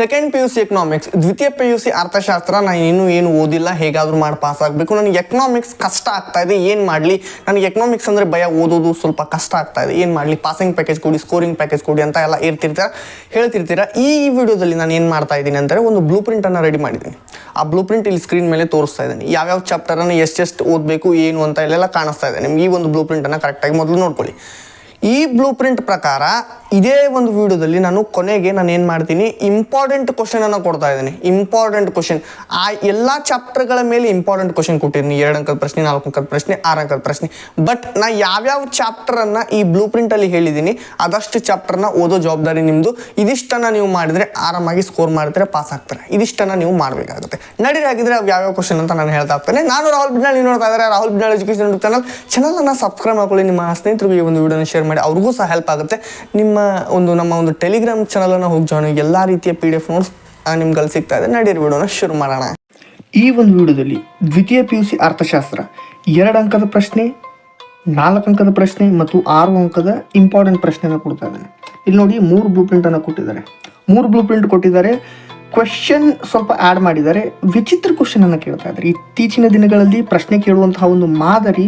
Second P U C economics ದ್ವಿತೀಯ P U C ಅರ್ಥಶಾಸ್ತ್ರ ನಾನು ಇನ್ನೂ ಏನು ಓದಿಲ್ಲ, ಹೇಗಾದರೂ ಮಾಡಿ ಪಾಸ್ ಆಗಬೇಕು. ನನಗೆ ಎಕನಾಮಿಕ್ಸ್ ಕಷ್ಟ ಆಗ್ತಾ ಇದೆ, ಏನು ಮಾಡಲಿ? ನನಗೆ ಎಕನಾಮಿಕ್ಸ್ ಅಂದರೆ ಭಯ, ಓದೋದು ಸ್ವಲ್ಪ ಕಷ್ಟ ಆಗ್ತಾ ಇದೆ. ಏನು ಮಾಡಲಿ? ಪಾಸಿಂಗ್ ಪ್ಯಾಕೇಜ್ ಕೊಡಿ ಸ್ಕೋರಿಂಗ್ ಪ್ಯಾಕೇಜ್ ಕೊಡಿ ಅಂತ ಎಲ್ಲ ಇರ್ತಿರ್ತೀರ, ಹೇಳ್ತಿರ್ತೀರ. ಈ ವಿಡಿಯೋದಲ್ಲಿ ನಾನು ಏನು ಮಾಡ್ತಾ ಇದ್ದೀನಿ ಅಂದರೆ, ಒಂದು ಬ್ಲೂ ಪ್ರಿಂಟನ್ನು ರೆಡಿ ಮಾಡಿದ್ದೀನಿ. ಆ ಬ್ಲೂ ಪ್ರಿಂಟ್ ಇಲ್ಲಿ ಸ್ಕ್ರೀನ್ ಮೇಲೆ ತೋರಿಸ್ತಾ ಇದ್ದೀನಿ. ಯಾವ್ಯಾವ ಚಾಪ್ಟರನ್ನು ಎಷ್ಟೆಷ್ಟು ಓದಬೇಕು, ಏನು ಅಂತ ಇಲ್ಲೆಲ್ಲ ಕಾಣಿಸ್ತಾ ಇದೆ. ನಿಮ್ಗೆ ಈ ಒಂದು ಬ್ಲೂ ಪ್ರಿಂಟನ್ನು ಕರೆಕ್ಟಾಗಿ ಮೊದಲು ನೋಡ್ಕೊಳ್ಳಿ. ಈ ಬ್ಲೂ ಪ್ರಿಂಟ್ ಪ್ರಕಾರ ಇದೇ ಒಂದು ವಿಡಿಯೋದಲ್ಲಿ ನಾನು ಕೊನೆಗೆ ನಾನು ಏನು ಮಾಡ್ತೀನಿ? ಇಂಪಾರ್ಟೆಂಟ್ ಕ್ವಶನನ್ನು ಕೊಡ್ತಾ ಇದ್ದೀನಿ. ಇಂಪಾರ್ಟೆಂಟ್ ಕ್ವಶನ್ ಆ ಎಲ್ಲ ಚಾಪ್ಟರ್ಗಳ ಮೇಲೆ ಇಂಪಾರ್ಟೆಂಟ್ ಕ್ವಶನ್ ಕೊಟ್ಟಿದ್ದೀನಿ. ಎರಡು ಅಂಕದ ಪ್ರಶ್ನೆ ನಾಲ್ಕು ಅಂಕದ ಪ್ರಶ್ನೆ ಆರು ಅಂಕದ ಪ್ರಶ್ನೆ. ಬಟ್ ನಾ ಯಾವ್ಯಾವ ಚಾಪ್ಟರನ್ನು ಈ ಬ್ಲೂ ಪ್ರಿಂಟಲ್ಲಿ ಹೇಳಿದ್ದೀನಿ, ಅದಷ್ಟು ಚಾಪ್ಟರ್ನ ಓದೋ ಜವಾಬ್ದಾರಿ ನಿಮ್ಮದು ಇದಿಷ್ಟನ್ನು ನೀವು ಮಾಡಿದರೆ ಆರಾಮಾಗಿ ಸ್ಕೋರ್ ಮಾಡಿದ್ರೆ ಪಾಸ್ ಆಗ್ತಾರೆ. ಇದಿಷ್ಟನ್ನು ನೀವು ಮಾಡಬೇಕಾಗುತ್ತೆ. ನಡೀರಿ ಆಗಿದ್ರೆ ಅವು ಯಾವ್ಯಾವ ಕ್ವಶನ್ ಅಂತ ನಾನು ಹೇಳ್ತಾ ಇರ್ತೇನೆ. ನಾನು ರಾಹುಲ್ ಬಿಡ್ನಾಳ್ ನೀವು ನೋಡ್ತಾ ಇದ್ದಾರೆ. Rahul Bidnal education YouTube channel ಚಾನಲನ್ನು ಸಬ್ಸ್ಕ್ರೈಬ್ ಮಾಡ್ಕೊಳ್ಳಿ. ನಿಮ್ಮ ಸ್ನೇಹಿತರಿಗೆ ಈ ಒಂದು ವಿಡಿಯೋನ ಶೇರ್ ಮಾಡಿ. ಅವ್ರಿಗೂ ಸಹ ಹೆಲ್ಪ್ ಆಗುತ್ತೆ. ನಿಮ್ಮ ಒಂದು ನಮ್ಮ ಒಂದು ಟೆಲಿಗ್ರಾಮ್ ಚಾನಲನ್ನು ಹೋಗಿ ಜಾಯ್ನ್ ಆಗಿ ಎಲ್ಲ ರೀತಿಯ ಪಿ ಡಿ ಎಫ್ ನೋಟ್ಸ್ ನಿಮ್ಗೆ ಅಲ್ಲಿ ಸಿಗ್ತಾ ಇದೆ. ನಡೀರಿ ವಿಡಿಯೋನ ಶುರು ಮಾಡೋಣ. ಈ ಒಂದು ವಿಡಿಯೋದಲ್ಲಿ ದ್ವಿತೀಯ ಪಿ ಯು ಸಿ ಅರ್ಥಶಾಸ್ತ್ರ, ಎರಡು ಅಂಕದ ಪ್ರಶ್ನೆ, ನಾಲ್ಕು ಅಂಕದ ಪ್ರಶ್ನೆ ಮತ್ತು ಆರು ಅಂಕದ ಇಂಪಾರ್ಟೆಂಟ್ ಪ್ರಶ್ನೆನ ಕೊಡ್ತಾ ಇದ್ದಾನೆ. ಇಲ್ಲಿ ನೋಡಿ, ಮೂರು ಬ್ಲೂ ಪ್ರಿಂಟನ್ನು ಕೊಟ್ಟಿದ್ದಾರೆ. ಮೂರು ಬ್ಲೂ ಪ್ರಿಂಟ್ ಕೊಟ್ಟಿದ್ದಾರೆ. ಕ್ವೆಶನ್ ಸ್ವಲ್ಪ ಆ್ಯಡ್ ಮಾಡಿದ್ದಾರೆ. ವಿಚಿತ್ರ ಕ್ವಶನನ್ನು ಕೇಳ್ತಾ ಇದ್ದಾರೆ. ಇತ್ತೀಚಿನ ದಿನಗಳಲ್ಲಿ ಪ್ರಶ್ನೆ ಕೇಳುವಂತಹ ಒಂದು ಮಾದರಿ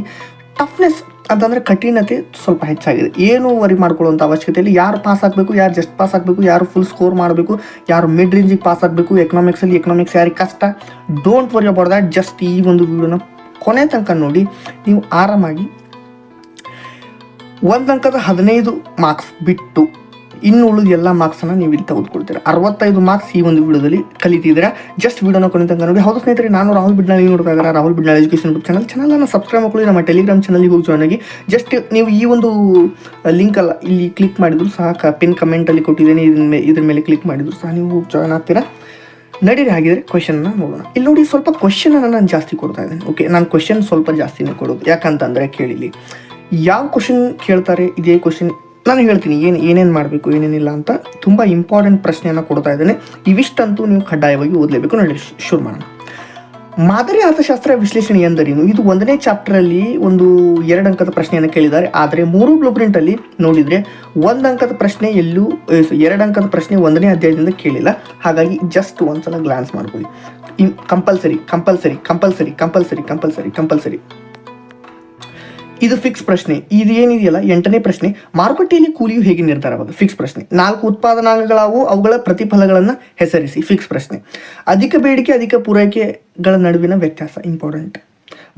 ಟಫ್ನೆಸ್ ಅಂತಂದ್ರೆ ಕಠಿಣತೆ ಸ್ವಲ್ಪ ಹೆಚ್ಚಾಗಿದೆ. ಏನು ವರಿ ಮಾಡ್ಕೊಳ್ಳುವಂಥ ಅವಶ್ಯಕತೆ ಇಲ್ಲ. ಯಾರು ಪಾಸ್ ಆಗಬೇಕು, ಯಾರು ಜಸ್ಟ್ ಪಾಸ್ ಆಗಬೇಕು, ಯಾರು ಫುಲ್ ಸ್ಕೋರ್ ಮಾಡಬೇಕು, ಯಾರು ಮಿಡ್ ರೇಂಜಿಗೆ ಪಾಸ್ ಆಗಬೇಕು ಎಕನಾಮಿಕ್ಸಲ್ಲಿ ಎಕನಾಮಿಕ್ಸ್ ಯಾರಿಗೆ ಕಷ್ಟ don't worry about that just ಈ ಒಂದು ವಿಡಿಯೋನ ಕೊನೆ ತನಕ ನೋಡಿ. ನೀವು ಆರಾಮಾಗಿ ಒಂದು ಅಂಕದ ಹದಿನೈದು ಮಾರ್ಕ್ಸ್ ಬಿಟ್ಟು ಇನ್ನು ಉಳಿದ ಎಲ್ಲ ಮಾರ್ಕ್ಸನ್ನು ನೀವು ಇಲ್ಲಿ ತೆಗೆದುಕೊಳ್ತೀರಾ. ಅರವತ್ತೈದು ಮಾರ್ಕ್ಸ್ ಈ ಒಂದು ವಿಡಿಯೋದಲ್ಲಿ ಕಲಿತಿದ್ದೀರಾ. ಜಸ್ಟ್ ವಿಡಿಯೋನ ತನಕ ನೋಡಿ. ಹೌದು ಸ್ನೇಹಿತರೆ, ನಾನು ರಾಹುಲ್ ಬಿಡ್ನಾಳಿ ನೋಡ್ತಾ ಇದ್ದಾರೆ. Rahul Bidnal education YouTube channel ಚಾನಲನ್ನು ಸಬ್ಸ್ಕ್ರೈಬ್ ಮಾಡ್ಕೊಳ್ಳಿ. ನಮ್ಮ ಟೆಲಿಗ್ರಾಮ್ ಚಾನಲ್ಗೆ ಹೋಗಿ ಜಾಯ್ನ್ ಜಸ್ಟ್ ನೀವು ಈ ಒಂದು ಲಿಂಕ್ ಅಲ್ಲ, ಇಲ್ಲಿ ಕ್ಲಿಕ್ ಮಾಡಿದ್ರು ಸಹ ಪಿನ್ ಕಮೆಂಟಲ್ಲಿ ಕೊಟ್ಟಿದ್ದೇನೆ. ಇದ್ರ ಮೇಲೆ ಕ್ಲಿಕ್ ಮಾಡಿದ್ರು ಸಹ ನೀವು ಜಾಯ್ನ್ ಆಗ್ತೀರಾ. ನಡೀರಿ ಹಾಗಿದ್ರೆ ಕ್ವಶನ್ನ ನೋಡೋಣ. ಇಲ್ಲಿ ನೋಡಿ ಸ್ವಲ್ಪ ಕ್ವಶನ್ ಅನ್ನ ನಾನು ಜಾಸ್ತಿ ಕೊಡ್ತಾ ಇದ್ದೇನೆ. ಓಕೆ ನಾನು ಕ್ವಶನ್ ಸ್ವಲ್ಪ ಜಾಸ್ತಿನೇ ಕೊಡೋದು. ಯಾಕಂತಂದ್ರೆ ಕೇಳಿಲಿ ಯಾವ ಕ್ವಶನ್ ಕೇಳ್ತಾರೆ? ಇದೇ ಕ್ವಶನ್ ನಾನು ಹೇಳ್ತೀನಿ, ಏನು ಏನೇನು ಮಾಡಬೇಕು, ಏನೇನಿಲ್ಲ ಅಂತ ತುಂಬ ಇಂಪಾರ್ಟೆಂಟ್ ಪ್ರಶ್ನೆಯನ್ನು ಕೊಡ್ತಾ ಇದ್ದೇನೆ. ಇವಿಷ್ಟಂತೂ ನೀವು ಕಡ್ಡಾಯವಾಗಿ ಓದಲೇಬೇಕು. ನೋಡಿ ಶುರು ಮಾಡೋಣ. ಮಾದರಿ ಅರ್ಥಶಾಸ್ತ್ರ ವಿಶ್ಲೇಷಣೆ ಎಂದರೇನು? ಇದು ಒಂದನೇ ಚಾಪ್ಟರಲ್ಲಿ ಒಂದು ಎರಡು ಅಂಕದ ಪ್ರಶ್ನೆಯನ್ನು ಕೇಳಿದ್ದಾರೆ. ಆದರೆ ಮೂರು ಬ್ಲೂ ಪ್ರಿಂಟಲ್ಲಿ ನೋಡಿದರೆ ಒಂದು ಅಂಕದ ಪ್ರಶ್ನೆ ಎಲ್ಲೂ ಎರಡು ಅಂಕದ ಪ್ರಶ್ನೆ ಒಂದನೇ ಅಧ್ಯಾಯದಿಂದ ಕೇಳಿಲ್ಲ. ಹಾಗಾಗಿ ಜಸ್ಟ್ ಒಂದ್ಸಲ ಗ್ಲಾನ್ಸ್ ಮಾಡ್ಕೊಳ್ಳಿ ಇನ್ compulsory compulsory compulsory compulsory compulsory compulsory ಇದು ಫಿಕ್ಸ್ ಪ್ರಶ್ನೆ. ಇದು ಏನಿದೆಯಲ್ಲ? ಎಂಟನೇ ಪ್ರಶ್ನೆ. ಮಾರುಕಟ್ಟೆಯಲ್ಲಿ ಕೂಲಿಯು ಹೇಗೆ ನಿರ್ಧಾರವಾದ ಫಿಕ್ಸ್ ಪ್ರಶ್ನೆ. ನಾಲ್ಕು ಉತ್ಪಾದನಾಂಗಗಳಾವು ಅವುಗಳ ಪ್ರತಿಫಲಗಳನ್ನು ಹೆಸರಿಸಿ. ಫಿಕ್ಸ್ ಪ್ರಶ್ನೆ. ಅಧಿಕ ಬೇಡಿಕೆ, ಅಧಿಕ ಪೂರೈಕೆಗಳ ನಡುವಿನ ವ್ಯತ್ಯಾಸ. ಇಂಪಾರ್ಟೆಂಟ್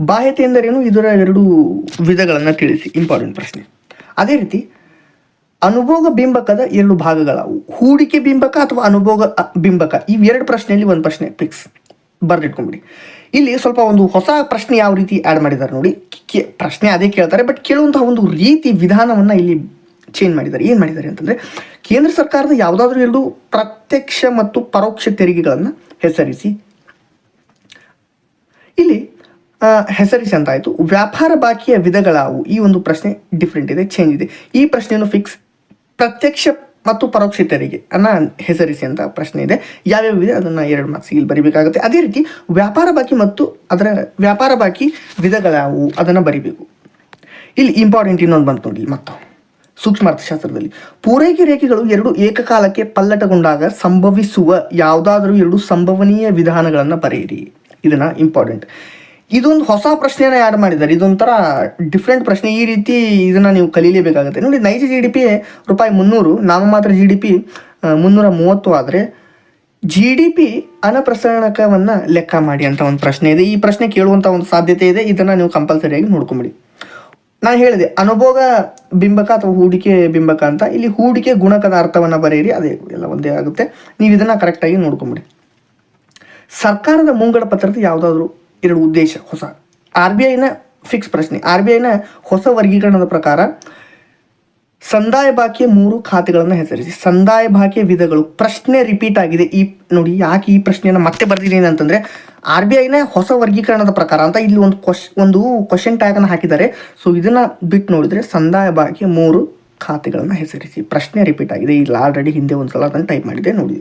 ಬಾಹ್ಯತೆ ಎಂದರೇನು? ಇದರ ಎರಡು ವಿಧಗಳನ್ನು ತಿಳಿಸಿ. ಇಂಪಾರ್ಟೆಂಟ್ ಪ್ರಶ್ನೆ. ಅದೇ ರೀತಿ, ಅನುಭೋಗ ಬಿಂಬಕದ ಎರಡು ಭಾಗಗಳಾವು. ಹೂಡಿಕೆ ಬಿಂಬಕ ಅಥವಾ ಅನುಭೋಗ ಬಿಂಬಕ. ಇವೆರಡು ಪ್ರಶ್ನೆಯಲ್ಲಿ ಒಂದು ಪ್ರಶ್ನೆ ಫಿಕ್ಸ್ ಬರ್ದಿಟ್ಕೊಂಬಿಡಿ ಇಲ್ಲಿ ಸ್ವಲ್ಪ ಒಂದು ಹೊಸ ಪ್ರಶ್ನೆ ಯಾವ ರೀತಿ ಆ್ಯಡ್ ಮಾಡಿದ್ದಾರೆ ನೋಡಿ. ಪ್ರಶ್ನೆ ಅದೇ ಕೇಳ್ತಾರೆ ಬಟ್ ಕೇಳುವಂತಹ ಒಂದು ರೀತಿ ವಿಧಾನವನ್ನು ಇಲ್ಲಿ ಚೇಂಜ್ ಮಾಡಿದ್ದಾರೆ. ಏನು ಮಾಡಿದ್ದಾರೆ ಅಂತಂದರೆ, ಕೇಂದ್ರ ಸರ್ಕಾರದ ಯಾವುದಾದ್ರೂ ಎರಡು ಪ್ರತ್ಯಕ್ಷ ಮತ್ತು ಪರೋಕ್ಷ ತೆರಿಗೆಗಳನ್ನು ಹೆಸರಿಸಿ. ಇಲ್ಲಿ ಹೆಸರಿಸಿ ಅಂತ ಆಯಿತು. ವ್ಯಾಪಾರ ಬಾಕಿಯ ವಿಧಗಳಾವು ಈ ಒಂದು ಪ್ರಶ್ನೆ ಡಿಫ್ರೆಂಟ್ ಇದೆ ಚೇಂಜ್ ಇದೆ. ಈ ಪ್ರಶ್ನೆಯನ್ನು ಫಿಕ್ಸ್ ಪ್ರತ್ಯಕ್ಷ ಮತ್ತು ಪರೋಕ್ಷ ತೆರಿಗೆ ಅನ್ನ ಹೆಸರಿಸಿ ಅಂತ ಪ್ರಶ್ನೆ ಇದೆ. ಯಾವ್ಯಾವ ಇದೆ ಅದನ್ನು ಎರಡು ಮಾರ್ಕ್ಸ್ ಇಲ್ಲಿ ಬರಿಬೇಕಾಗುತ್ತೆ. ಅದೇ ರೀತಿ ವ್ಯಾಪಾರ ಬಾಕಿ ಮತ್ತು ಅದರ ವ್ಯಾಪಾರ ಬಾಕಿ ವಿಧಗಳಾವು ಅದನ್ನು ಬರಿಬೇಕು. ಇಲ್ಲಿ ಇಂಪಾರ್ಟೆಂಟ್ ಇನ್ನೊಂದು ಬಂತು ನೋಡಿ ಮತ್ತು ಸೂಕ್ಷ್ಮ ಅರ್ಥಶಾಸ್ತ್ರದಲ್ಲಿ, ಪೂರೈಕೆ ರೇಖೆಗಳು ಎರಡು ಏಕಕಾಲಕ್ಕೆ ಪಲ್ಲಟಗೊಂಡಾಗ ಸಂಭವಿಸುವ ಯಾವುದಾದರೂ ಎರಡು ಸಂಭವನೀಯ ವಿಧಾನಗಳನ್ನು ಬರೆಯಿರಿ. ಇದನ್ನು ಇಂಪಾರ್ಟೆಂಟ್ ಇದೊಂದು ಹೊಸ ಪ್ರಶ್ನೆಯನ್ನು ಆ್ಯಡ್ ಮಾಡಿದ್ದಾರೆ? ಇದೊಂಥರ ಡಿಫ್ರೆಂಟ್ ಪ್ರಶ್ನೆ. ಈ ರೀತಿ ಇದನ್ನ ನೀವು ಕಲೀಲೇಬೇಕಾಗುತ್ತೆ. ನೋಡಿ, ನೈಜ ಜಿ ಡಿ ಪಿ ರೂಪಾಯಿ ಮುನ್ನೂರು, ನಾಮಮಾತ್ರ ಜಿ ಡಿ ಪಿ ಮುನ್ನೂರ ಮೂವತ್ತು ಆದರೆ ಜಿ ಡಿ ಪಿ ಅನಪ್ರಸರಣಕವನ್ನ ಲೆಕ್ಕ ಮಾಡಿ ಅಂತ ಒಂದು ಪ್ರಶ್ನೆ ಇದೆ. ಈ ಪ್ರಶ್ನೆ ಕೇಳುವಂತ ಒಂದು ಸಾಧ್ಯತೆ ಇದೆ. ಇದನ್ನ ನೀವು ಕಂಪಲ್ಸರಿಯಾಗಿ ನೋಡ್ಕೊಂಬಿಡಿ. ನಾನು ಹೇಳಿದೆ, ಅನುಭೋಗ ಬಿಂಬಕ ಅಥವಾ ಹೂಡಿಕೆ ಬಿಂಬಕ ಅಂತ. ಇಲ್ಲಿ ಹೂಡಿಕೆ ಗುಣಕದ ಅರ್ಥವನ್ನ ಬರೆಯಿರಿ, ಅದೇ ಎಲ್ಲ ಒಂದೇ ಆಗುತ್ತೆ. ನೀವು ಇದನ್ನ ಕರೆಕ್ಟಾಗಿ ನೋಡ್ಕೊಂಬಿಡಿ. ಸರ್ಕಾರದ ಮುಂಗಡ ಪತ್ರದ ಯಾವುದಾದ್ರೂ ಎರಡು ಉದ್ದೇಶ, ಹೊಸ. ಆರ್ ಬಿ ಐನ ಫಿಕ್ಸ್ ಪ್ರಶ್ನೆ. ಆರ್ ಬಿ ಐನ ಹೊಸ ವರ್ಗೀಕರಣದ ಪ್ರಕಾರ ಸಂದಾಯ ಬಾಕಿಯ ಮೂರು ಖಾತೆಗಳನ್ನು ಹೆಸರಿಸಿ. ಸಂದಾಯ ಬಾಕಿಯ ವಿಧಗಳು. ಪ್ರಶ್ನೆ ರಿಪೀಟ್ ಆಗಿದೆ. ಈ ನೋಡಿ, ಯಾಕೆ ಈ ಪ್ರಶ್ನೆಯನ್ನು ಮತ್ತೆ ಬರ್ದಿದ್ದೀನಿ ಅಂತಂದ್ರೆ ಆರ್ ಬಿ ಐನ ಹೊಸ ವರ್ಗೀಕರಣದ ಪ್ರಕಾರ ಅಂತ ಇಲ್ಲಿ ಒಂದು ಕ್ವಶ್ ಒಂದು ಕ್ವಶನ್ ಟ್ಯಾಗ್ ಅನ್ನು ಹಾಕಿದ್ದಾರೆ. ಸೊ ಇದನ್ನ ಬಿಟ್ಟು ನೋಡಿದ್ರೆ ಸಂದಾಯ ಬಾಕಿಯ ಮೂರು ಖಾತೆಗಳನ್ನು ಹೆಸರಿಸಿ. ಪ್ರಶ್ನೆ ರಿಪೀಟ್ ಆಗಿದೆ. ಇಲ್ಲಿ ಆಲ್ರೆಡಿ ಹಿಂದೆ ಒಂದ್ಸಲ ಅದನ್ನು ಟೈಪ್ ಮಾಡಿದೆ, ನೋಡಿ.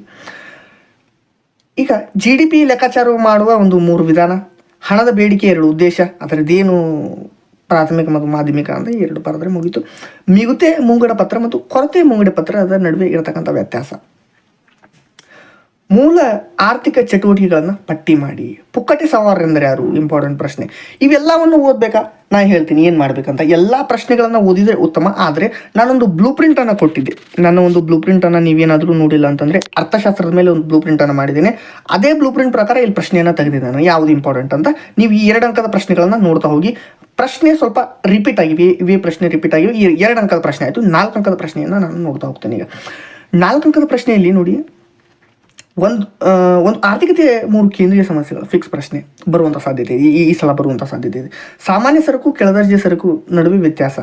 ಈಗ ಜಿ ಡಿ ಪಿ ಲೆಕ್ಕಾಚಾರ ಮಾಡುವ ಒಂದು ಮೂರು ವಿಧಾನ. ಹಣದ ಬೇಡಿಕೆ ಎರಡು ಉದ್ದೇಶ ಅದರದ್ದೇನು ಪ್ರಾಥಮಿಕ ಮತ್ತು ಮಾಧ್ಯಮಿಕ ಅಂತ ಎರಡು ಪರದ್ರೆ ಮುಗೀತು. ಮಿಗುತೆ ಮುಂಗಡ ಪತ್ರ ಮತ್ತು ಕೊರತೆ ಮುಂಗಡ ಪತ್ರ ಅದರ ನಡುವೆ ಇರತಕ್ಕಂಥ ವ್ಯತ್ಯಾಸ. ಮೂಲ ಆರ್ಥಿಕ ಚಟುವಟಿಕೆಗಳನ್ನು ಪಟ್ಟಿ ಮಾಡಿ. ಪುಕ್ಕಟೆ ಸವಾರ ಎಂದರೆ ಯಾರು? ಇಂಪಾರ್ಟೆಂಟ್ ಪ್ರಶ್ನೆ. ಇವೆಲ್ಲವನ್ನು ಓದಬೇಕಾ? ನಾ ಹೇಳ್ತೀನಿ, ಏನು ಮಾಡಬೇಕಂತ. ಎಲ್ಲ ಪ್ರಶ್ನೆಗಳನ್ನು ಓದಿದರೆ ಉತ್ತಮ. ಆದರೆ ನಾನೊಂದು ಬ್ಲೂ ಪ್ರಿಂಟನ್ನು ಕೊಟ್ಟಿದ್ದೆ. ನನ್ನ ಒಂದು ಬ್ಲೂ ಪ್ರಿಂಟನ್ನು ನೀವೇನಾದರೂ ನೋಡಿಲ್ಲ ಅಂತಂದರೆ ಅರ್ಥಶಾಸ್ತ್ರದ ಮೇಲೆ ಒಂದು ಬ್ಲೂ ಪ್ರಿಂಟನ್ನು ಮಾಡಿದ್ದೇನೆ. ಅದೇ ಬ್ಲೂ ಪ್ರಿಂಟ್ ಪ್ರಕಾರ ಇಲ್ಲಿ ಪ್ರಶ್ನೆಯನ್ನು ನಾನು. ಯಾವುದು ಇಂಪಾರ್ಟೆಂಟ್ ಅಂತ? ನೀವು ಈ ಎರಡು ಅಂಕದ ಪ್ರಶ್ನೆಗಳನ್ನು ನೋಡ್ತಾ ಹೋಗಿ. ಪ್ರಶ್ನೆ ಸ್ವಲ್ಪ ರಿಪೀಟ್ ಆಗಿವೆ ಇವೇ ಪ್ರಶ್ನೆ ರಿಪೀಟ್ ಆಗಿವೆ ಈ ಎರಡು ಅಂಕದ ಪ್ರಶ್ನೆ ಆಯಿತು. ನಾಲ್ಕು ಅಂಕದ ಪ್ರಶ್ನೆಯನ್ನು ನಾನು ನೋಡ್ತಾ ಹೋಗ್ತೇನೆ ಈಗ. ನಾಲ್ಕು ಅಂಕದ ಪ್ರಶ್ನೆಯಲ್ಲಿ ನೋಡಿ. ಒಂದು ಒಂದು ಆರ್ಥಿಕತೆ ಮೂರು ಕೇಂದ್ರೀಯ ಸಮಸ್ಯೆಗಳು ಫಿಕ್ಸ್ ಪ್ರಶ್ನೆ ಬರುವಂಥ ಸಾಧ್ಯತೆ ಇದೆ ಈ ಈ ಸಲ ಬರುವಂಥ ಸಾಧ್ಯತೆ ಇದೆ. ಸಾಮಾನ್ಯ ಸರಕು ಕೆಳದರ್ಜೆ ಸರಕು ನಡುವೆ ವ್ಯತ್ಯಾಸ.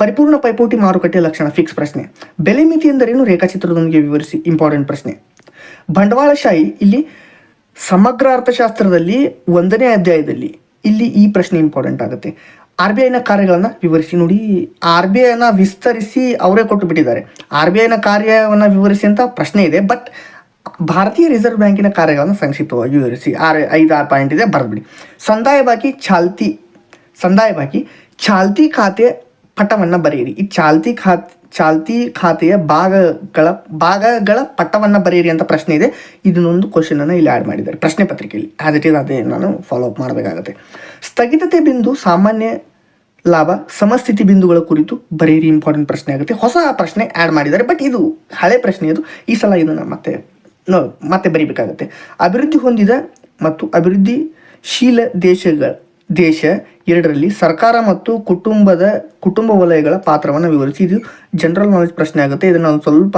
ಪರಿಪೂರ್ಣ ಪೈಪೋಟಿ ಮಾರುಕಟ್ಟೆ ಲಕ್ಷಣ ಫಿಕ್ಸ್ ಪ್ರಶ್ನೆ. ಬೆಲೆ ಮಿತಿ ಎಂದರೇನು? ರೇಖಾಚಿತ್ರದೊಂದಿಗೆ ವಿವರಿಸಿ ಇಂಪಾರ್ಟೆಂಟ್ ಪ್ರಶ್ನೆ. ಬಂಡವಾಳಶಾಹಿ, ಇಲ್ಲಿ ಸಮಗ್ರ ಅರ್ಥಶಾಸ್ತ್ರದಲ್ಲಿ ಒಂದನೇ ಅಧ್ಯಾಯದಲ್ಲಿ ಇಲ್ಲಿ ಈ ಪ್ರಶ್ನೆ ಇಂಪಾರ್ಟೆಂಟ್ ಆಗುತ್ತೆ. ಆರ್ ಬಿ ಐನ ಕಾರ್ಯಗಳನ್ನು ವಿವರಿಸಿ ನೋಡಿ. ಆರ್ ಬಿ ಐನ ವಿಸ್ತರಿಸಿ ಅವರೇ ಕೊಟ್ಟು ಬಿಟ್ಟಿದ್ದಾರೆ. ಆರ್ ಬಿ ಐನ ಕಾರ್ಯವನ್ನು ವಿವರಿಸಿ ಅಂತ ಪ್ರಶ್ನೆ ಇದೆ ಬಟ್ ಭಾರತೀಯ ರಿಸರ್ವ್ ಬ್ಯಾಂಕಿನ ಕಾರ್ಯಗಳನ್ನು ಸಂಕ್ಷಿಪ್ತವಾಗಿ ವಿವರಿಸಿ. ಆರು ಐದು ಆರು ಪಾಯಿಂಟ್ ಇದೆ, ಬರೆದ್ಬಿಡಿ. ಸಂದಾಯ ಬಾಕಿ ಚಾಲ್ತಿ ಸಂದಾಯ ಬಾಕಿ ಚಾಲ್ತಿ ಖಾತೆ ಪಟ್ಟವನ್ನು ಬರೆಯಿರಿ. ಈ ಚಾಲ್ತಿ ಖಾತೆ ಚಾಲ್ತಿ ಖಾತೆಯ ಭಾಗಗಳ ಭಾಗಗಳ ಪಟ್ಟವನ್ನು ಬರೆಯಿರಿ ಅಂತ ಪ್ರಶ್ನೆ ಇದೆ. ಇದನ್ನೊಂದು ಕ್ವಶನನ್ನು ಇಲ್ಲಿ ಆ್ಯಡ್ ಮಾಡಿದ್ದಾರೆ. ಪ್ರಶ್ನೆ ಪತ್ರಿಕೆಯಲ್ಲಿ. ಆಸ್ ಇಟ್ ಇಸ್ ಅದೇ ನಾನು ಫಾಲೋ ಅಪ್ ಮಾಡಬೇಕಾಗುತ್ತೆ. ಸ್ಥಗಿತತೆ ಬಿಂದು, ಸಾಮಾನ್ಯ ಲಾಭ, ಸಮಸ್ಥಿತಿ ಬಿಂದುಗಳ ಕುರಿತು ಬರೀರಿ ಇಂಪಾರ್ಟೆಂಟ್ ಪ್ರಶ್ನೆ ಆಗುತ್ತೆ. ಹೊಸ ಪ್ರಶ್ನೆ ಆ್ಯಡ್ ಮಾಡಿದ್ದಾರೆ. ಬಟ್ ಇದು ಹಳೆ ಪ್ರಶ್ನೆ ಇದು ಈ ಸಲ ಇದನ್ನು ಮತ್ತೆ ಮತ್ತೆ ಬರೀಬೇಕಾಗುತ್ತೆ. ಅಭಿವೃದ್ಧಿ ಹೊಂದಿದ ಮತ್ತು ಅಭಿವೃದ್ಧಿಶೀಲ ದೇಶಗಳ, ದೇಶ ಎರಡರಲ್ಲಿ ಸರ್ಕಾರ ಮತ್ತು ಕುಟುಂಬದ, ಕುಟುಂಬ ವಲಯಗಳ ಪಾತ್ರವನ್ನು ವಿವರಿಸಿ. ಇದು ಜನರಲ್ ನಾಲೆಜ್ ಪ್ರಶ್ನೆ ಆಗುತ್ತೆ. ಇದನ್ನು ನಾನು ಸ್ವಲ್ಪ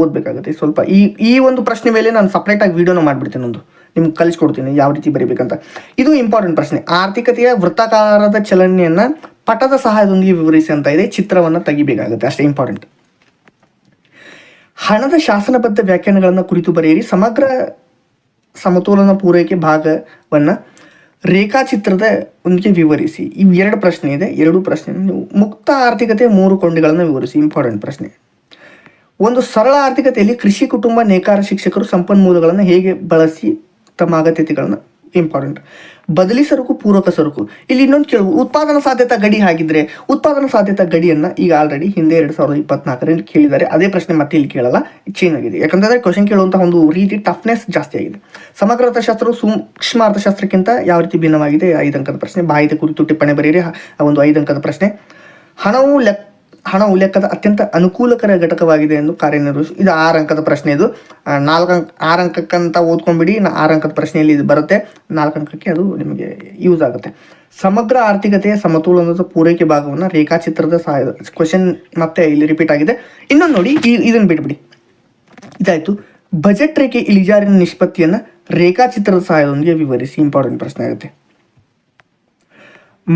ಓದಬೇಕಾಗುತ್ತೆ. ಸ್ವಲ್ಪ ಈ ಈ ಒಂದು ಪ್ರಶ್ನೆ ಮೇಲೆ ನಾನು ಸಪ್ರೇಟಾಗಿ ವಿಡಿಯೋನ ಮಾಡಿಬಿಡ್ತೇನೆ ಒಂದು. ನಿಮ್ಗೆ ಕಲಿಸ್ಕೊಡ್ತೀನಿ ಯಾವ ರೀತಿ ಬರೀಬೇಕಂತ. ಇದು ಇಂಪಾರ್ಟೆಂಟ್ ಪ್ರಶ್ನೆ. ಆರ್ಥಿಕತೆಯ ವೃತ್ತಾಕಾರದ ಚಲನೆಯನ್ನು ಪಟದ ಸಹಾಯದೊಂದಿಗೆ ವಿವರಿಸಿ ಅಂತ ಇದೆ. ಚಿತ್ರವನ್ನು ತೆಗಿಬೇಕಾಗುತ್ತೆ. ಅಷ್ಟೇ ಇಂಪಾರ್ಟೆಂಟ್ ಹಣದ ಶಾಸನಬದ್ಧ ವ್ಯಾಖ್ಯಾನಗಳನ್ನು ಕುರಿತು ಬರೆಯಿರಿ. ಸಮಗ್ರ ಸಮತೋಲನ ಪೂರೈಕೆ ಭಾಗವನ್ನು ರೇಖಾಚಿತ್ರದ ಒಂದಿಗೆ ವಿವರಿಸಿ. ಇವು ಎರಡು ಪ್ರಶ್ನೆ ಇದೆ. ಎರಡು ಪ್ರಶ್ನೆ. ಮುಕ್ತ ಆರ್ಥಿಕತೆ ಮೂರು ಕೊಂಡಿಗಳನ್ನು ವಿವರಿಸಿ. ಇಂಪಾರ್ಟೆಂಟ್ ಪ್ರಶ್ನೆ. ಒಂದು ಸರಳ ಆರ್ಥಿಕತೆಯಲ್ಲಿ ಕೃಷಿ ಕುಟುಂಬ ನೇಕಾರ ಶಿಕ್ಷಕರು ಸಂಪನ್ಮೂಲಗಳನ್ನು ಹೇಗೆ ಬಳಸಿ ತಮ್ಮ ಅಗತ್ಯತೆಗಳನ್ನು ಇಂಪಾರ್ಟೆಂಟ್ ಬದಲಿ ಸರಕು, ಪೂರಕ ಸರಕು. ಇಲ್ಲಿ ಇನ್ನೊಂದು ಕೇಳುವ, ಉತ್ಪಾದನಾ ಸಾಧ್ಯತಾ ಗಡಿ ಹಾಗಿದ್ರೆ, ಉತ್ಪಾದನಾ ಸಾಧ್ಯತಾ ಗಡಿಯನ್ನ ಈಗ ಆಲ್ರೆಡಿ ಹಿಂದೆ ಎರಡು ಸಾವಿರದ ಇಪ್ಪತ್ನಾಲ್ಕರಲ್ಲಿ ಕೇಳಿದ್ದಾರೆ. ಅದೇ ಪ್ರಶ್ನೆ ಮತ್ತೆ ಇಲ್ಲಿ ಕೇಳಲ್ಲ ಚೇಂಜ್ ಆಗಿದೆ. ಯಾಕಂತಂದ್ರೆ ಕ್ವಶನ್ ಕೇಳುವಂತಹ ಒಂದು ರೀತಿ ಟಫ್ನೆಸ್ ಜಾಸ್ತಿ ಆಗಿದೆ. ಸಮಗ್ರ ಅರ್ಥಶಾಸ್ತ್ರವು ಸೂಕ್ಷ್ಮ ಅರ್ಥಶಾಸ್ತ್ರಕ್ಕಿಂತ ಯಾವ ರೀತಿ ಭಿನ್ನವಾಗಿದೆ? ಐದು ಅಂಕದ ಪ್ರಶ್ನೆ. ಬಾಹಿತ ಕುರಿತು ಟಿಪ್ಪಣಿ ಬರೆಯಿರಿ. ಒಂದು ಐದು ಅಂಕದ ಪ್ರಶ್ನೆ. ಹಣವು ಲೆಕ್ಕ ಹಣವು ಉಲ್ಲೇಖದ ಅತ್ಯಂತ ಅನುಕೂಲಕರ ಘಟಕವಾಗಿದೆ ಎಂದು ಕಾರ್ಯನಿರ್ವಹಿಸಿ ಇದು ಆರು ಅಂಕದ ಪ್ರಶ್ನೆ ಇದು. ನಾಲ್ಕು ಅಂಕ ಆರು ಅಂಕಕ್ಕಂತ ಓದ್ಕೊಂಡ್ಬಿಡಿ ಆರು ಅಂಕದ ಪ್ರಶ್ನೆಯಲ್ಲಿ ಇದು ಬರುತ್ತೆ. ನಾಲ್ಕು ಅಂಕಕ್ಕೆ ಅದು ನಿಮಗೆ ಯೂಸ್ ಆಗುತ್ತೆ. ಸಮಗ್ರ ಆರ್ಥಿಕತೆಯ ಸಮತೋಲನದ ಪೂರೈಕೆ ಭಾಗವನ್ನು ರೇಖಾಚಿತ್ರದ ಸಹಾಯದ ಕ್ವಶನ್ ಮತ್ತೆ ಇಲ್ಲಿ ರಿಪೀಟ್ ಆಗಿದೆ. ಇನ್ನೊಂದು ನೋಡಿ, ಈ ಇದನ್ನು ಬಿಟ್ಬಿಡಿ. ಇದಾಯಿತು. ಬಜೆಟ್ ರೇಖೆ ಇಳಿಜಾರಿನ ನಿಷ್ಪತ್ತಿಯನ್ನು ರೇಖಾಚಿತ್ರದ ಸಹಾಯದೊಂದಿಗೆ ವಿವರಿಸಿ. ಇಂಪಾರ್ಟೆಂಟ್ ಪ್ರಶ್ನೆ ಆಗುತ್ತೆ.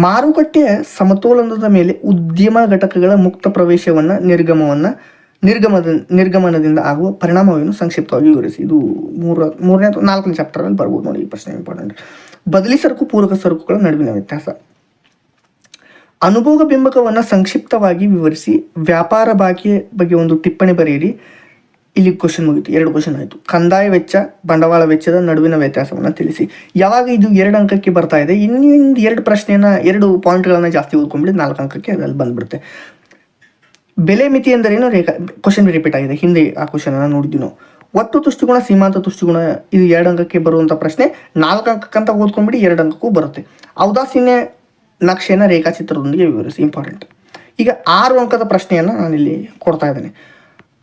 ಮಾರುಕಟ್ಟೆಯ ಸಮತೋಲನದ ಮೇಲೆ ಉದ್ಯಮ ಘಟಕಗಳ ಮುಕ್ತ ಪ್ರವೇಶವನ್ನು ನಿರ್ಗಮವನ್ನು ನಿರ್ಗಮದ, ನಿರ್ಗಮನದಿಂದ ಆಗುವ ಪರಿಣಾಮವನ್ನು ಸಂಕ್ಷಿಪ್ತವಾಗಿ ವಿವರಿಸಿ. ಇದು ಮೂರ, ಮೂರನೇ ಅಥವಾ ನಾಲ್ಕನೇ ಚಾಪ್ಟರಲ್ಲಿ ಬರ್ಬೋದು ನೋಡಿ ಈ ಪ್ರಶ್ನೆ ಇಂಪಾರ್ಟೆಂಟ್ ಬದಲಿ ಸರಕು, ಪೂರಕ ಸರಕುಗಳ ನಡುವಿನ ವ್ಯತ್ಯಾಸ. ಅನುಭೋಗ ಬಿಂಬಕವನ್ನು ಸಂಕ್ಷಿಪ್ತವಾಗಿ ವಿವರಿಸಿ, ವ್ಯಾಪಾರ ಬಾಕಿಯ ಬಗ್ಗೆ ಒಂದು ಟಿಪ್ಪಣಿ ಬರೆಯಿರಿ. ಇಲ್ಲಿ ಕ್ವಶನ್ ಮುಗಿತು, ಎರಡು ಕ್ವಶನ್ ಆಯಿತು. ಕಂದಾಯ ವೆಚ್ಚ, ಬಂಡವಾಳ ವೆಚ್ಚದ ನಡುವಿನ ವ್ಯತ್ಯಾಸವನ್ನು ತಿಳಿಸಿ. ಯಾವಾಗ ಇದು ಎರಡು ಅಂಕಕ್ಕೆ ಬರ್ತಾ ಇದೆ? ಇನ್ನೊಂದು ಎರಡು ಪ್ರಶ್ನೆಯನ್ನು, ಎರಡು ಪಾಯಿಂಟ್ಗಳನ್ನು ಜಾಸ್ತಿ ಓದ್ಕೊಂಡ್ಬಿಟ್ಟು ನಾಲ್ಕು ಅಂಕಕ್ಕೆ ಅದರಲ್ಲಿ ಬಂದ್ಬಿಡುತ್ತೆ. ಬೆಲೆ ಮಿತಿ ಎಂದರೇನು? ರೇಖಾ ಕ್ವಶನ್ ರಿಪೀಟ್ ಆಗಿದೆ. ಹಿಂದೆ ಆ ಕ್ವಶನ್ ಅನ್ನ ನೋಡಿದ್ವಿ ನಾವು. ಒಟ್ಟು ತುಷ್ಟುಗುಣ, ಸೀಮಾಂತ ತುಷ್ಟುಗುಣ, ಇದು ಎರಡು ಅಂಕಕ್ಕೆ ಬರುವಂಥ ಪ್ರಶ್ನೆ. ನಾಲ್ಕು ಅಂಕಕ್ಕಂತ ಓದ್ಕೊಂಡ್ಬಿಟ್ಟು ಎರಡು ಅಂಕಕ್ಕೂ ಬರುತ್ತೆ. ಔದಾಸೀನ್ಯ ನಕ್ಷೆನ ರೇಖಾಚಿತ್ರದೊಂದಿಗೆ ವಿವರಿಸಿ. ಇಂಪಾರ್ಟೆಂಟ್ ಈಗ ಆರು ಅಂಕದ ಪ್ರಶ್ನೆಯನ್ನು ನಾನಿಲ್ಲಿ ಕೊಡ್ತಾ ಇದ್ದೇನೆ.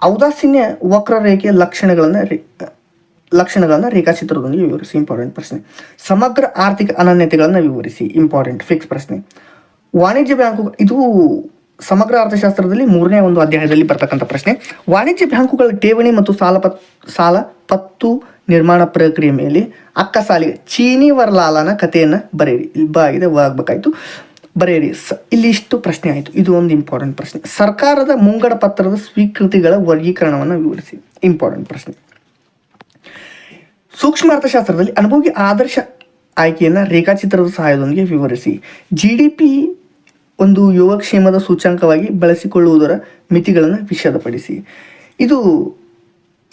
ಔದಾಸೀನ್ಯ ವಕ್ರರೇಖೆಯ ಲಕ್ಷಣಗಳನ್ನು ಲಕ್ಷಣಗಳನ್ನು ರೇಖಾಚಿತ್ರದೊಂದಿಗೆ ವಿವರಿಸಿ. ಇಂಪಾರ್ಟೆಂಟ್ ಪ್ರಶ್ನೆ. ಸಮಗ್ರ ಆರ್ಥಿಕ ಅನನ್ಯತೆಗಳನ್ನು ವಿವರಿಸಿ. ಇಂಪಾರ್ಟೆಂಟ್ ಫಿಕ್ಸ್ ಪ್ರಶ್ನೆ. ವಾಣಿಜ್ಯ ಬ್ಯಾಂಕು, ಇದು ಸಮಗ್ರ ಅರ್ಥಶಾಸ್ತ್ರದಲ್ಲಿ ಮೂರನೇ ಒಂದು ಅಧ್ಯಾಯದಲ್ಲಿ ಬರ್ತಕ್ಕಂಥ ಪ್ರಶ್ನೆ. ವಾಣಿಜ್ಯ ಬ್ಯಾಂಕುಗಳ ಠೇವಣಿ ಮತ್ತು ಸಾಲ ಪತ್, ಸಾಲ ಪತ್ತು ನಿರ್ಮಾಣ ಪ್ರಕ್ರಿಯೆ ಮೇಲೆ ಅಕ್ಕ ಸಾಲಿಗೆ ಚೀನಿ ವರ್ಲಾಲನ ಕಥೆಯನ್ನು ಬರೆಯಿರಿ ಇಲ್ಲಿ ಬ ಆಗಿದೆ ವ ಆಗ್ಬೇಕಾಯ್ತು ಬರೆಯಿರಿ ಸ, ಇಲ್ಲಿ ಇಷ್ಟು ಪ್ರಶ್ನೆ ಆಯಿತು. ಇದು ಒಂದು ಇಂಪಾರ್ಟೆಂಟ್ ಪ್ರಶ್ನೆ. ಸರ್ಕಾರದ ಮುಂಗಡ ಪತ್ರದ ಸ್ವೀಕೃತಿಗಳ ವರ್ಗೀಕರಣವನ್ನು ವಿವರಿಸಿ. ಇಂಪಾರ್ಟೆಂಟ್ ಪ್ರಶ್ನೆ. ಸೂಕ್ಷ್ಮ ಅರ್ಥಶಾಸ್ತ್ರದಲ್ಲಿ ಅನುಭವಿ ಆದರ್ಶ ಆಯ್ಕೆಯನ್ನು ರೇಖಾಚಿತ್ರದ ಸಹಾಯದೊಂದಿಗೆ ವಿವರಿಸಿ. ಜಿ ಡಿ ಪಿ ಒಂದು ಯೋಗಕ್ಷೇಮದ ಸೂಚ್ಯಂಕವಾಗಿ ಬಳಸಿಕೊಳ್ಳುವುದರ ಮಿತಿಗಳನ್ನು ವಿಷದಪಡಿಸಿ. ಇದು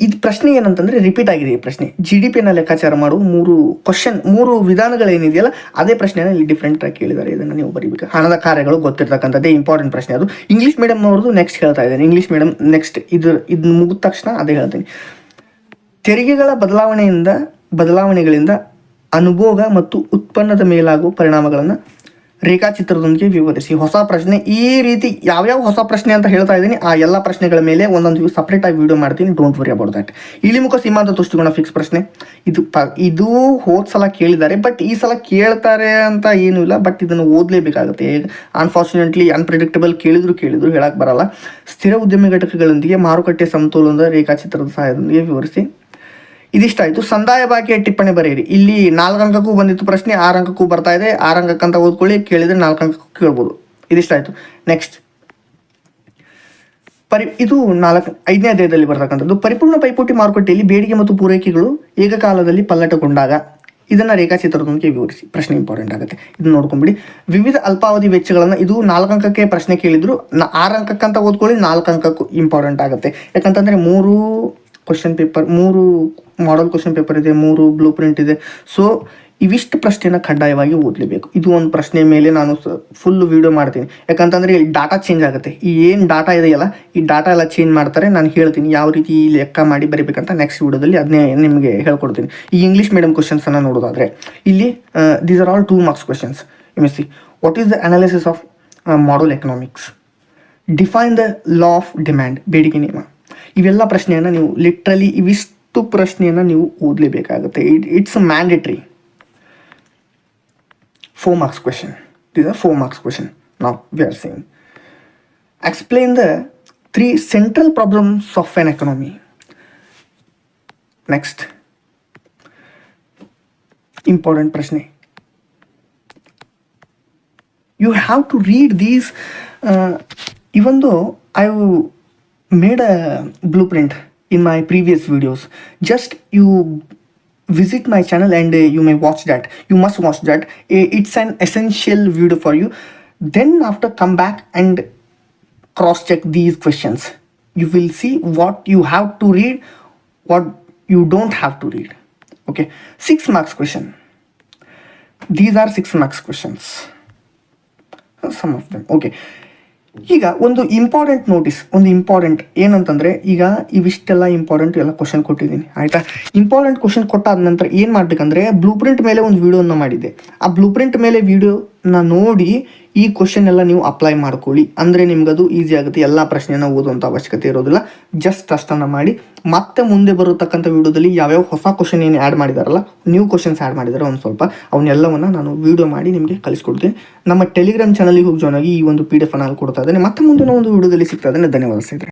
ಇದು ಪ್ರಶ್ನೆ ಏನಂತಂದ್ರೆ ರಿಪೀಟ್ ಆಗಿದೆ ಈ ಪ್ರಶ್ನೆ. ಜಿ ಡಿ ಪಿನ ಲೆಕ್ಕಾಚಾರ ಮಾಡುವ ಮೂರು ಕ್ವಶನ್ ಮೂರು ವಿಧಾನಗಳೇನಿದೆಯಲ್ಲ, ಅದೇ ಪ್ರಶ್ನೆನ ಇಲ್ಲಿ ಡಿಫ್ರೆಂಟ್ ಆಗಿ ಕೇಳಿದ್ದಾರೆ. ಇದನ್ನು ನೀವು ಬರೀಬೇಕು. ಹಣದ ಕಾರ್ಯಗಳು ಗೊತ್ತಿರ್ತಕ್ಕಂಥದ್ದೇ ಇಂಪಾರ್ಟೆಂಟ್ ಪ್ರಶ್ನೆ ಅದು. ಇಂಗ್ಲೀಷ್ ಮೀಡಿಯಂ ಅವ್ರದ್ದು ನೆಕ್ಸ್ಟ್ ಹೇಳ್ತಾ ಇದ್ದೇನೆ. ಇಂಗ್ಲೀಷ್ ಮೀಡಿಯಂ ನೆಕ್ಸ್ಟ್ ಇದು ಇದು ಮುಗಿದ ತಕ್ಷಣ ಅದೇ ಹೇಳ್ತೀನಿ. ತೆರಿಗೆಗಳ ಬದಲಾವಣೆಯಿಂದ, ಬದಲಾವಣೆಗಳಿಂದ ಅನುಭೋಗ ಮತ್ತು ಉತ್ಪನ್ನದ ಮೇಲಾಗುವ ಪರಿಣಾಮಗಳನ್ನು ರೇಖಾಚಿತ್ರದೊಂದಿಗೆ ವಿವರಿಸಿ. ಹೊಸ ಪ್ರಶ್ನೆ, ಈ ರೀತಿ ಯಾವ್ಯಾವ ಹೊಸ ಪ್ರಶ್ನೆ ಅಂತ ಹೇಳ್ತಾ ಇದ್ದೀನಿ, ಆ ಎಲ್ಲ ಪ್ರಶ್ನೆಗಳ ಮೇಲೆ ಒಂದೊಂದು ಸಪ್ರೇಟ್ ಆಗಿ ವಿಡಿಯೋ ಮಾಡ್ತೀನಿ. ಡೋಂಟ್ ವರಿ ಅಬೌಟ್ ದಟ್ ಇಳಿಮುಖ ಸೀಮಾಂತ ತುಷ್ಟಿಗುಣ ಫಿಕ್ಸ್ ಪ್ರಶ್ನೆ. ಇದು ಇದು ಹೋದ್ ಸಲ ಕೇಳಿದ್ದಾರೆ ಬಟ್ ಈ ಸಲ ಕೇಳ್ತಾರೆ ಅಂತ ಏನೂ ಇಲ್ಲ ಬಟ್ ಇದನ್ನು ಓದಲೇಬೇಕಾಗುತ್ತೆ. ಅನ್ಫಾರ್ಚುನೇಟ್ಲಿ ಅನ್ಪ್ರಿಡಿಕ್ಟಬಲ್ ಕೇಳಿದ್ರು ಕೇಳಿದ್ರು ಹೇಳಕ್ ಬರಲ್ಲ. ಸ್ಥಿರ ಉದ್ಯಮ ಘಟಕಗಳೊಂದಿಗೆ ಮಾರುಕಟ್ಟೆ ಸಮತೋಲನದ ರೇಖಾಚಿತ್ರದ ಸಹಾಯದೊಂದಿಗೆ ವಿವರಿಸಿ. ಇದಿಷ್ಟಾಯ್ತು. ಸಂದಾಯ ಬಾಕಿಯ ಟಿಪ್ಪಣಿ ಬರೆಯಿರಿ. ಇಲ್ಲಿ ನಾಲ್ಕು ಅಂಕಕ್ಕೂ ಬಂದಿತ್ತು ಪ್ರಶ್ನೆ ಆರು ಅಂಕಕ್ಕೂ ಬರ್ತಾ ಇದೆ. ಆರು ಅಂಕಕ್ಕಂತ ಓದ್ಕೊಳ್ಳಿ, ಕೇಳಿದ್ರೆ ನಾಲ್ಕು ಅಂಕಕ್ಕೂ ಕೇಳ್ಬೋದು. ಇದಿಷ್ಟಾಯಿತು. ನೆಕ್ಸ್ಟ್ ಪರಿ, ಇದು ನಾಲ್ಕು, ಐದನೇ ಅಧ್ಯಾಯದಲ್ಲಿ ಬರ್ತಕ್ಕಂಥದ್ದು. ಪರಿಪೂರ್ಣ ಪೈಪೋಟಿ ಮಾರುಕಟ್ಟೆಯಲ್ಲಿ ಬೇಡಿಕೆ ಮತ್ತು ಪೂರೈಕೆಗಳು ಏಕಕಾಲದಲ್ಲಿ ಪಲ್ಲಟಗೊಂಡಾಗ ಇದನ್ನು ರೇಖಾಚಿತ್ರದೊಂದಿಗೆ ವಿವರಿಸಿ. ಪ್ರಶ್ನೆ ಇಂಪಾರ್ಟೆಂಟ್ ಆಗುತ್ತೆ. ಇದನ್ನ ನೋಡ್ಕೊಂಬಿಡಿ. ವಿವಿಧ ಅಲ್ಪಾವಧಿ ವೆಚ್ಚಗಳನ್ನು ಇದು ನಾಲ್ಕು ಅಂಕಕ್ಕೆ ಪ್ರಶ್ನೆ ಕೇಳಿದ್ರು. ಆರು ಅಂಕಕ್ಕಂತ ಓದ್ಕೊಳ್ಳಿ ನಾಲ್ಕು ಅಂಕಕ್ಕೂ ಇಂಪಾರ್ಟೆಂಟ್ ಆಗುತ್ತೆ. ಯಾಕಂತಂದ್ರೆ ಮೂರು ಕ್ವಶನ್ ಪೇಪರ್ ಮೂರು ಮಾಡಲ್ ಕ್ವಶನ್ ಪೇಪರ್ ಇದೆ, ಮೂರು ಬ್ಲೂ ಪ್ರಿಂಟ್ ಇದೆ. ಸೊ ಇವಿಷ್ಟು ಪ್ರಶ್ನೆನ ಕಡ್ಡಾಯವಾಗಿ ಓದಲೇಬೇಕು. ಇದು ಒಂದು ಪ್ರಶ್ನೆ ಮೇಲೆ ನಾನು ಫುಲ್ ವಿಡಿಯೋ ಮಾಡ್ತೀನಿ. ಯಾಕಂತಂದರೆ ಇಲ್ಲಿ ಡಾಟಾ ಚೇಂಜ್ ಆಗುತ್ತೆ. ಈ ಏನು ಡಾಟಾ ಇದೆಯಲ್ಲ, ಈ ಡಾಟಾ ಎಲ್ಲ ಚೇಂಜ್ ಮಾಡ್ತಾರೆ, ನಾನು ಹೇಳ್ತೀನಿ ಯಾವ ರೀತಿ ಲೆಕ್ಕ ಮಾಡಿ ಬರೀಬೇಕಂತ ನೆಕ್ಸ್ಟ್ ವೀಡಿಯೋದಲ್ಲಿ ಅದನ್ನೇ ನಿಮಗೆ ಹೇಳ್ಕೊಡ್ತೀನಿ. ಈ ಇಂಗ್ಲೀಷ್ ಮೀಡಿಯಂ ಕ್ವಶನ್ಸನ್ನು ನೋಡೋದಾದರೆ, ಇಲ್ಲಿ these are all two marks questions M C what is the analysis of model economics define the law of demand ಬೇಡಿಕೆ ನಿಯಮ. ಇವೆಲ್ಲ ಪ್ರಶ್ನೆಯನ್ನು ನೀವು ಲಿಟ್ರಲಿ ಇವಿಷ್ಟು ಪ್ರಶ್ನೆಯನ್ನು ನೀವು ಓದಲೇಬೇಕಾಗುತ್ತೆ. It's a mandatory four marks question this a four marks question not where same explain the three central problems of an economy next important ಪ್ರಶ್ನೆ you have to read these ಇವಂದು I would made a blueprint in my previous videos. Just you visit my channel and uh, you may watch that. You must watch that. Eh, it's an essential video for you. Then after come back and cross check these questions. You will see what you have to read what you don't have to read. Okay? Six marks question. These are six marks questions. Some of them. Okay. ಈಗ ಒಂದು important notice ಒಂದು important ಏನಂತಂದ್ರೆ ಈಗ ಇವಿಷ್ಟೆಲ್ಲ important ಎಲ್ಲ question ಕೊಟ್ಟಿದ್ದೀನಿ, ಆಯ್ತಾ? Important question ಕೊಟ್ಟಾದ ನಂತರ ಏನು ಮಾಡ್ಬೇಕಂದ್ರೆ ಬ್ಲೂ ಪ್ರಿಂಟ್ ಮೇಲೆ ಒಂದು ವಿಡಿಯೋನ ಮಾಡಿದ್ದೆ. ಆ ಬ್ಲೂ ಪ್ರಿಂಟ್ ಮೇಲೆ ವಿಡಿಯೋನ ನೋಡಿ ಈ ಕ್ವಶನ್ ಎಲ್ಲ ನೀವು ಅಪ್ಲೈ ಮಾಡ್ಕೊಳ್ಳಿ. ಅಂದರೆ ಅದು ಈಸಿ ಆಗುತ್ತೆ. ಎಲ್ಲ ಪ್ರಶ್ನೆನ ಓದುವಂಥ ಅವಶ್ಯಕತೆ ಇರೋದಿಲ್ಲ. ಜಸ್ಟ್ ಅಷ್ಟನ್ನು ಮಾಡಿ. ಮತ್ತೆ ಮುಂದೆ ಬರತಕ್ಕಂಥ ವಿಡಿಯೋದಲ್ಲಿ ಯಾವ್ಯಾವ ಹೊಸ ಕ್ವಶನ್ ಏನು ಆ್ಯಡ್ ಮಾಡಿದಾರಲ್ಲ ನ್ಯೂ ಕ್ವಶನ್ಸ್ ಆ್ಯಡ್ ಮಾಡಿದ್ದಾರೆ ಒಂದು ಸ್ವಲ್ಪ, ಅವನ್ನೆಲ್ಲವನ್ನು ನಾನು ವಿಡಿಯೋ ಮಾಡಿ ನಿಮಗೆ ಕಲಿಸ್ಕೊಡ್ತೀನಿ ನಮ್ಮ ಟೆಲಿಗ್ರಾಮ್ ಚಾನಲಿಗೆ ಹೋಗಿ ಜಾಯ್ನ್ ಆಗಿ ಈ ಒಂದು ಪಿ ಡಿ ಎಫ್ ಅನ್ನು ಕೊಡ್ತಾ ಇದ್ದೇನೆ. ಮತ್ತೆ ಮುಂದಿನ ಒಂದು ವಿಡಿಯೋದಲ್ಲಿ ಸಿಗ್ತಾ ಇದ್ದೇನೆ. ಧನ್ಯವಾದ ಸ್ನೇಹಿತರೆ.